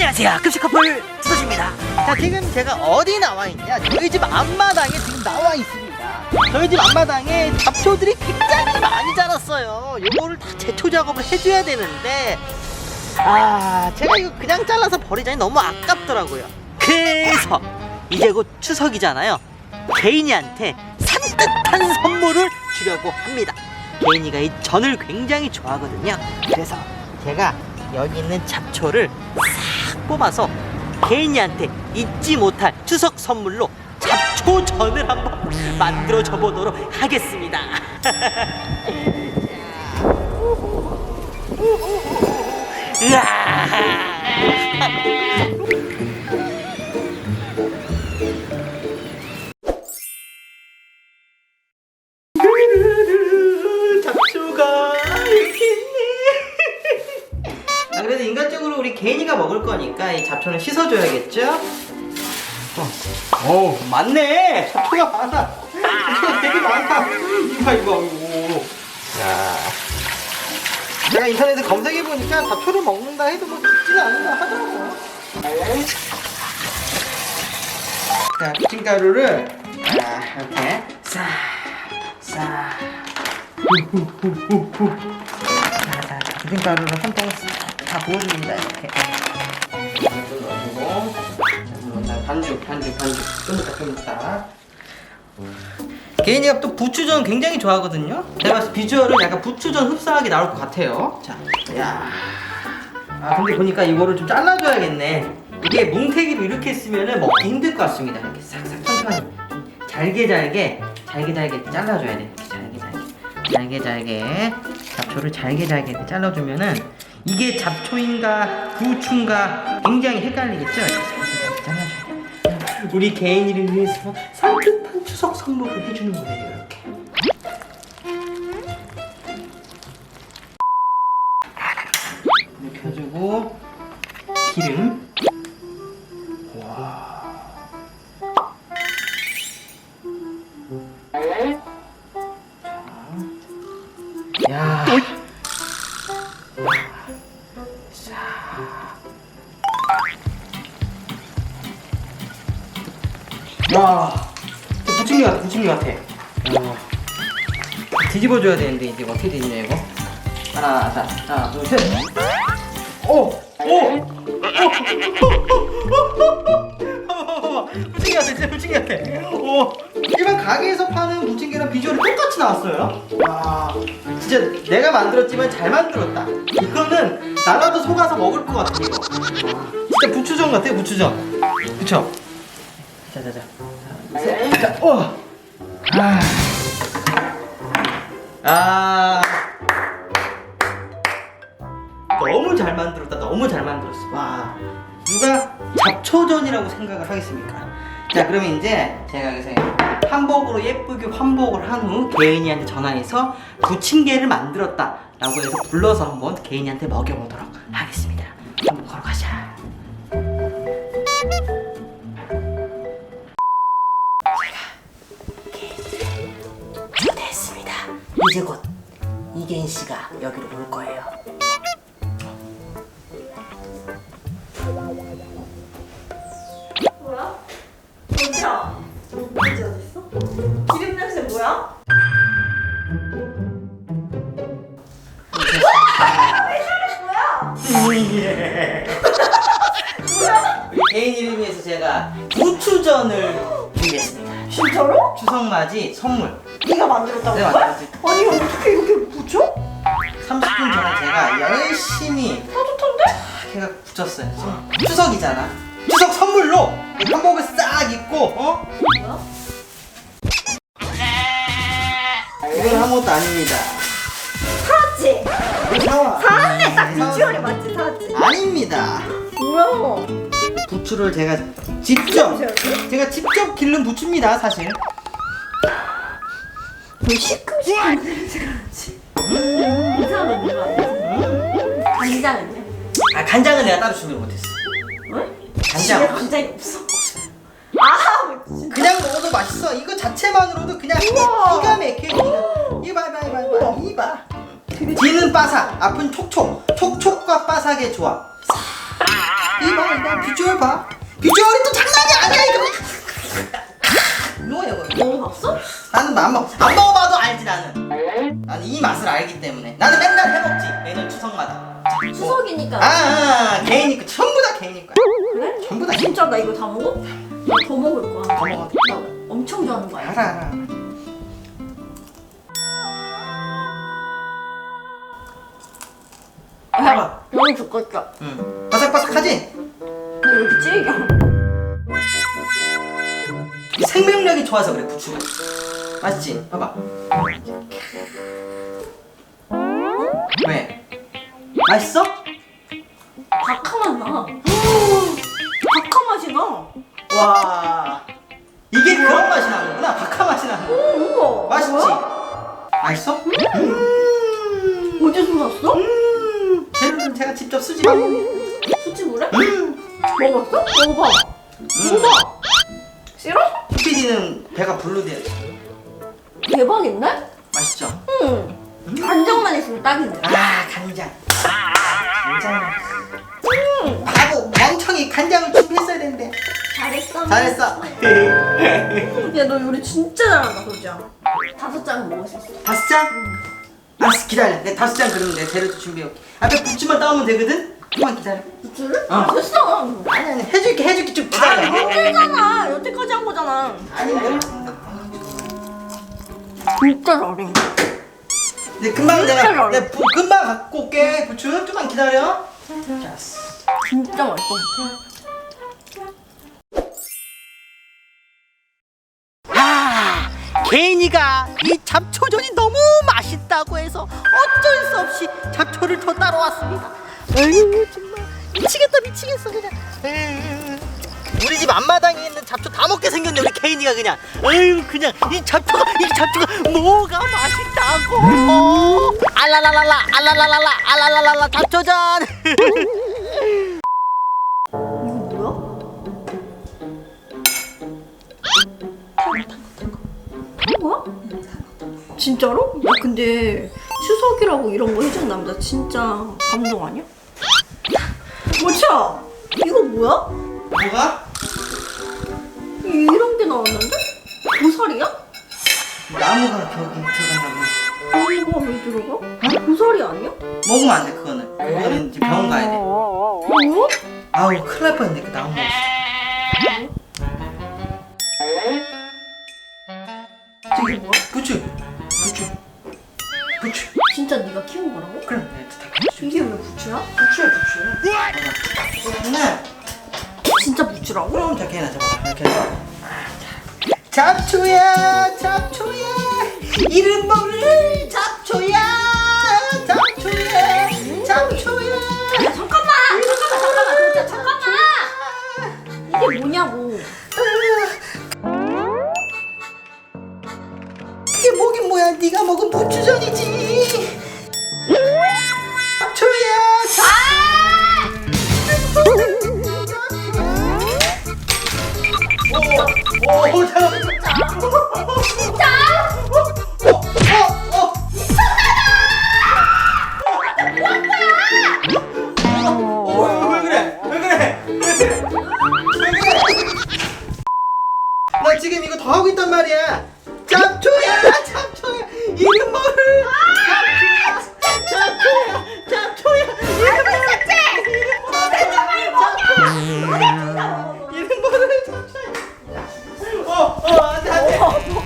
안녕하세요. 급식 커플 수지입니다. 자 지금 제가 어디 나와 있냐? 저희 집 앞마당에 지금 나와 있습니다. 저희 집 앞마당에 잡초들이 굉장히 많이 자랐어요. 요거를 다 제초 작업을 해줘야 되는데 아 제가 이거 그냥 잘라서 버리자니 너무 아깝더라고요. 그래서 이제 곧 추석이잖아요. 개인이한테 산뜻한 선물을 주려고 합니다. 개인이가 이 전을 굉장히 좋아하거든요. 그래서 제가 여기 있는 잡초를 싹 뽑아서 개인이한테 잊지 못할 추석 선물로 잡초전을 한번 만들어 줘 보도록 하겠습니다. 으아! 먹을 거니까 이 잡초는 씻어줘야겠죠? 어, 어 맞네. 잡초가 많아. 잡초가 되게 많아. 이거 이거 이거. 자, 제가 인터넷에 검색해 보니까 잡초를 먹는다 해도 뭐 죽지는 않는다 하더라고. 자, 부침가루를 자, 이렇게 싹, 싹. 후후후후후. 자, 자, 자, 부침가루를 한 통을 싹다 부어줍니다 이렇게. 반죽, 반죽, 반죽. 좀 이따. 개인이가 또 부추전 굉장히 좋아하거든요. 제가 봤을 때 비주얼은 약간 부추전 흡사하게 나올 것 같아요. 자, 야. 아 근데 보니까 이거를 좀 잘라줘야겠네. 이게 뭉태기로 이렇게 쓰면은 먹기 힘들 것 같습니다. 이렇게 싹싹 천천히 잘게 잘게 잘게 잘게 잘라줘야 돼. 잘게 잘게 잘게 잘게 잡초를 잘게 잘게 잘라주면은 이게 잡초인가 부추인가 굉장히 헷갈리겠죠? 우리 개인 이를 위해서 산뜻한 추석 선물을 해주는 거예요. 이렇게 야, 저 부침개 같아, 부침개 같아. 어. 뒤집어줘야 되는데 이게 어떻게 되냐 이거? 하나, 자, 하나, 둘, 셋. 오, 오, 오, 부침개 같아, 진짜 부침개 같아. 오, 일반 가게에서 파는 부침개랑 비주얼이 똑같이 나왔어요. 와, 진짜 내가 만들었지만 잘 만들었다. 이거는 나라도 속아서 먹을 것 같아 이거. 와, 진짜 부추전 같아요, 부추전. 그쵸? 자자자. 자, 어. 아. 아. 너무 잘 만들었다. 너무 잘 만들었어. 와. 누가 잡초전이라고 생각을 하겠습니까? 자, 그러면 이제 제가 여기서 한복으로 예쁘게 환복을 한 후 개인이한테 전화해서 부침개를 만들었다라고 해서 불러서 한번 개인이한테 먹여보도록 하겠습니다. 한번 걸어가자. 이제 곧 이계인 씨가 여기로 올 거예요. 뭐야? 어디야? 어디 어딨어? 기름 냄새 뭐야? 개인 이름 위해서 제가 부추전을 준비했습니다. 진짜로? 추석 맞이 선물. 네가 만들었다고 네? 만들었지. 아니 어떻게 이렇게 붙여? 30분 전에 제가 열심히 다 좋던데? 제가 붙였어요. 지금 추석이잖아. 추석 선물로 한복을 싹 입고 어? 뭐야? 이건 아무것도 아닙니다. 사왔지? 사와. 사왔네 딱 네, 비주얼이 사와. 맞지 사왔지? 아닙니다. 뭐야? 부추를 제가 직접? 제가 직접 기른 부추입니다, 사실. 왜 시큼시큼 냄새가 나지? 이상한 냄새가 나지? 간장은요? 아 간장은 내가 따로 준비를 못했어. 응? 간장. 집에 간장이 없어 아 진짜 그냥 먹어도 맛있어. 이거 자체만으로도 그냥 우와. 기가 막혀. 이봐, 이봐, 이봐, 이봐, 이봐. 뒤는 바삭, 앞은 촉촉. 촉촉과 바삭의 조합. 싹 이봐 이봐 비주얼 봐 비주얼이 또 장난이 아니야 이거 뭐야 이거 먹어봤어? 나는 안 먹, 안 먹어봐도 알지 나는 나는 이 맛을 알기 때문에 나는 맨날 해먹지 매년 추석마다 추석이니까. 아, 아, 아 개인이 거 전부 다 개인이 거야 그래? 전부 다 진짜 나 이거 다 먹어? 나더 먹을 거야. 더 먹어. 나 엄청 좋아하는 거야. 알아 알아 해봐. 너무 좋겠다. 응 바삭바삭하지? 근데 왜 이렇게 질겨? 이 생명력이 좋아서 그래 부추가 맛있지? 봐봐 왜? 맛있어? 박하 맛 나. 박하 맛이 나. 와 이게 그런 맛이 나는구나 박하 맛이 나는 거 우와. 맛있지? 맛있어? 음, 어디서 샀어? 음, 재료는 제가 직접 수집한 수치 물에? 음, 먹었어? 먹어봐. 먹어봐. 배가 불르대요 대박인데? 맛있죠? 응. 간장만 있으면 딱인데. 아 간장 간장 음, 바보 멍청이 간장을 준비했어야 되는데 잘했어. 잘했어 야, 너 요리 진짜 잘한다, 소지야. 다섯 장은 먹을 수 있어. 다섯 장? 알았어 기다려 내가 다섯 장 그러면 내가 재료도 준비해올게 앞에 부추만 따오면 되거든? 조금만 기다려 부추를? 어. 아, 됐어. 아니 아니 해줄게 해줄게 좀 아, 기다려 힘들잖아. 여태까지 한 거잖아. 아니 진짜 잘해. 네, 금방 내가 부, 금방 갖고 올게 부추 좀만 기다려 자, 진짜 맛있어. 아 개인이가 이 잡초전이 너무 맛있다고 해서 어쩔 수 없이 잡초를 더 따러 왔습니다 아유 정말. 미치겠다 미치겠어 그냥. 에휴, 우리 집 앞마당에 있는 잡초 다 먹게 생겼네 우리 개인이가 그냥. 아유 그냥. 이 잡초가 이 잡초가 뭐가 맛있다고. 알라라라라 알라라라라 알라라라라 잡초전? 진짜로? 야 근데 추석이라고 이런 거 해준 남자 진짜 감동 아니야? 뭐야? 이거 뭐야? 뭐가? 이- 이런 게 나왔는데? 고사리야? 나무가 벽에 들어간다고 이거 왜 들어가? 고사리 아니야? 먹으면 안돼 그거는 그거는 이제 병원 가야 돼 뭐야? 아우 큰일 날 뻔했네 그 나무 저게 뭐야? 부추 부추 부추 진짜 네가 키운 거라고? 그럼. 내가 다 부추 이게 왜 부추야? 부추야 부추 누나 진짜 부추라고? 그럼 자 걔나 잡아 이렇게 해서. 잡초야 잡초야. 이름 모를 잡 나 지금 이거 더 하고 있단 말이야. 잡초야, 잡초야, 이름 모를 잡초야, 잡초야, 잡초야, 이름 모를 잡초야, 이름 모를 잡초야. 어, 어, 안 돼, 안 돼.